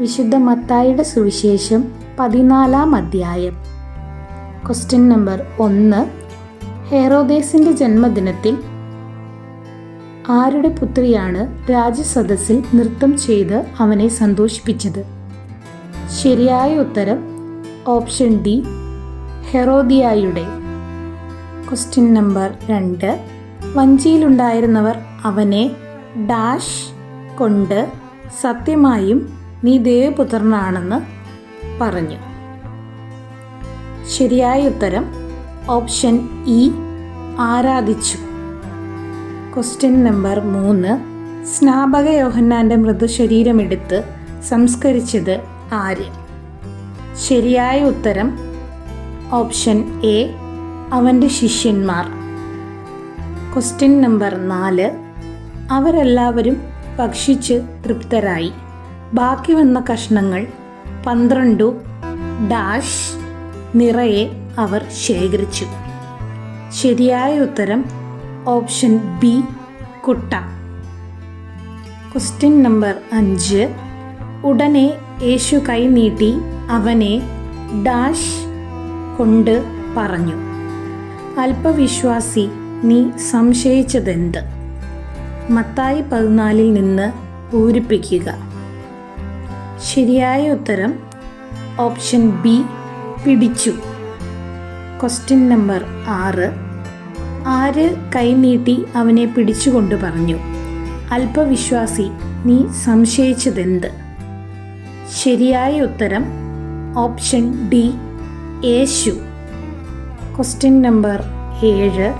വിശുദ്ധ മത്തായിയുടെ സുവിശേഷം പതിനാലാം അധ്യായം. ക്വസ്റ്റ്യൻ നമ്പർ ഒന്ന്. ഹെറോദേസിന്റെ ജന്മദിനത്തിൽ ആരുടെ പുത്രിയാണ് രാജസദസ്സിൽ നൃത്തം ചെയ്ത് അവനെ സന്തോഷിപ്പിച്ചത്? ശരിയായ ഉത്തരം ഓപ്ഷൻ ഡി ഹെറോദിയായുടെ. ക്വസ്റ്റ്യൻ നമ്പർ രണ്ട്. വഞ്ചിയിലുണ്ടായിരുന്നവർ അവനെ ഡാഷ് കൊണ്ട് സത്യമായും നീ ദേവപുത്രനാണെന്ന് പറഞ്ഞു. ശരിയായ ഉത്തരം ഓപ്ഷൻ ഇ ആരാധിച്ചു. ക്വസ്റ്റ്യൻ നമ്പർ മൂന്ന്. സ്നാപക യോഹന്നാന്റെ മൃതശരീരമെടുത്ത് സംസ്കരിച്ചത് ആര്? ശരിയായ ഉത്തരം ഓപ്ഷൻ എ അവന്റെ ശിഷ്യന്മാർ. ക്വസ്റ്റ്യൻ നമ്പർ നാല്. അവരെല്ലാവരും ഭക്ഷിച്ച് തൃപ്തരായി. ബാക്കി വന്ന കഷ്ണങ്ങൾ പന്ത്രണ്ടു ഡാഷ് നിറയെ അവർ ശേഖരിച്ചു. ശരിയായ ഉത്തരം ഓപ്ഷൻ ബി കുട്ട. ക്വസ്റ്റ്യൻ നമ്പർ അഞ്ച്. ഉടനെ യേശു കൈ നീട്ടി അവനെ ഡാഷ് കൊണ്ട് പറഞ്ഞു. അല്പവിശ്വാസി നീ സംശയിച്ചതെന്ത്? മത്തായി പതിനാലിൽ നിന്ന് പൂരിപ്പിക്കുക. ശരിയായ ഉത്തരം ഓപ്ഷൻ ബി പിടിച്ചു. ക്വസ്റ്റ്യൻ നമ്പർ ആറ്. ആര് കൈനീട്ടി അവനെ പിടിച്ചുകൊണ്ട് പറഞ്ഞു? അല്പവിശ്വാസി നീ സംശയിച്ചതെന്ത്? ശരിയായ ഉത്തരം option D Yesu. Question number ഏഴ്.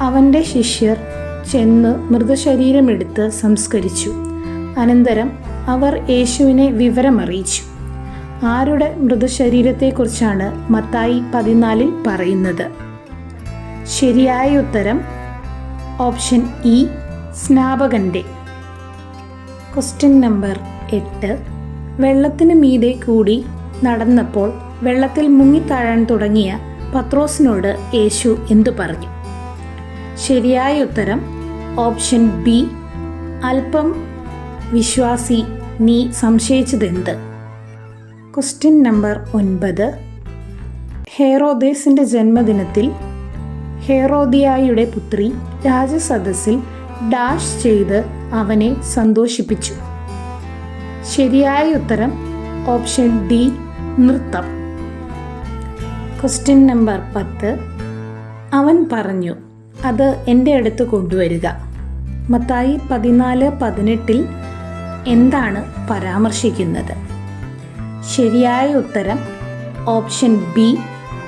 അവന്റെ ശിഷ്യർ ചെന്ന് മൃതശരീരമെടുത്ത് സംസ്കരിച്ചു. അനന്തരം അവർ യേശുവിനെ വിവരമറിയിച്ചു. ആരുടെ മൃതശരീരത്തെക്കുറിച്ചാണ് മത്തായി പതിനാലിൽ പറയുന്നത്. ശരിയായ ഉത്തരം ഓപ്ഷൻ ഇ സ്നാപകന്റെ ക്വസ്റ്റ്യൻ നമ്പർ എട്ട്. വെള്ളത്തിന് മീതെ കൂടി നടന്നപ്പോൾ വെള്ളത്തിൽ മുങ്ങിത്താഴാൻ തുടങ്ങിയ പത്രോസിനോട് യേശു എന്തു പറഞ്ഞു? ശരിയായ ഉത്തരം ഓപ്ഷൻ ബി അല്പം വിശ്വാസി നീ സംശയിച്ചതെന്ത്? ക്വസ്റ്റ്യൻ നമ്പർ ഒൻപത്. ഹേറോദേസിന്റെ ജന്മദിനത്തിൽ ഹേറോദിയായുടെ പുത്രി രാജസദസ്സിൽ ഡാഷ് ചെയ്ത് അവനെ സന്തോഷിപ്പിച്ചു. ശരിയായ ഉത്തരം ഓപ്ഷൻ ഡി നൃത്തം. ക്വസ്റ്റ്യൻ നമ്പർ പത്ത്. അവൻ പറഞ്ഞു അത് എന്റെ അടുത്ത് കൊണ്ടുവരിക. മത്തായി പതിനാല് പതിനെട്ടിൽ എന്താണ് പരാമർശിക്കുന്നത്? ശരിയായ ഉത്തരം ഓപ്ഷൻ ബി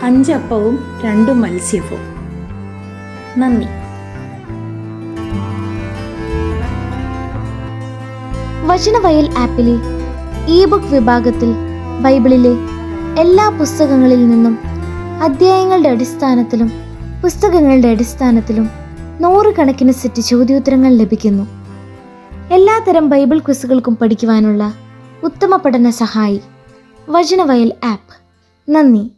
അഞ്ചപ്പവും രണ്ടു മത്സ്യവും. നന്ദി. വചനവയൽ ആപ്പിലെ ഇ ബുക്ക് വിഭാഗത്തിൽ ബൈബിളിലെ എല്ലാ പുസ്തകങ്ങളിൽ നിന്നും അധ്യായങ്ങളുടെ അടിസ്ഥാനത്തിലും പുസ്തകങ്ങളുടെ അടിസ്ഥാനത്തിലും നൂറുകണക്കിന് സെറ്റ് ചോദ്യോത്തരങ്ങൾ ലഭിക്കുന്നു. എല്ലാത്തരം ബൈബിൾ ക്വിസുകൾക്കും പഠിക്കുവാനുള്ള ഉത്തമ പഠന സഹായി. വചനവയൽ ആപ്പ്. നന്ദി.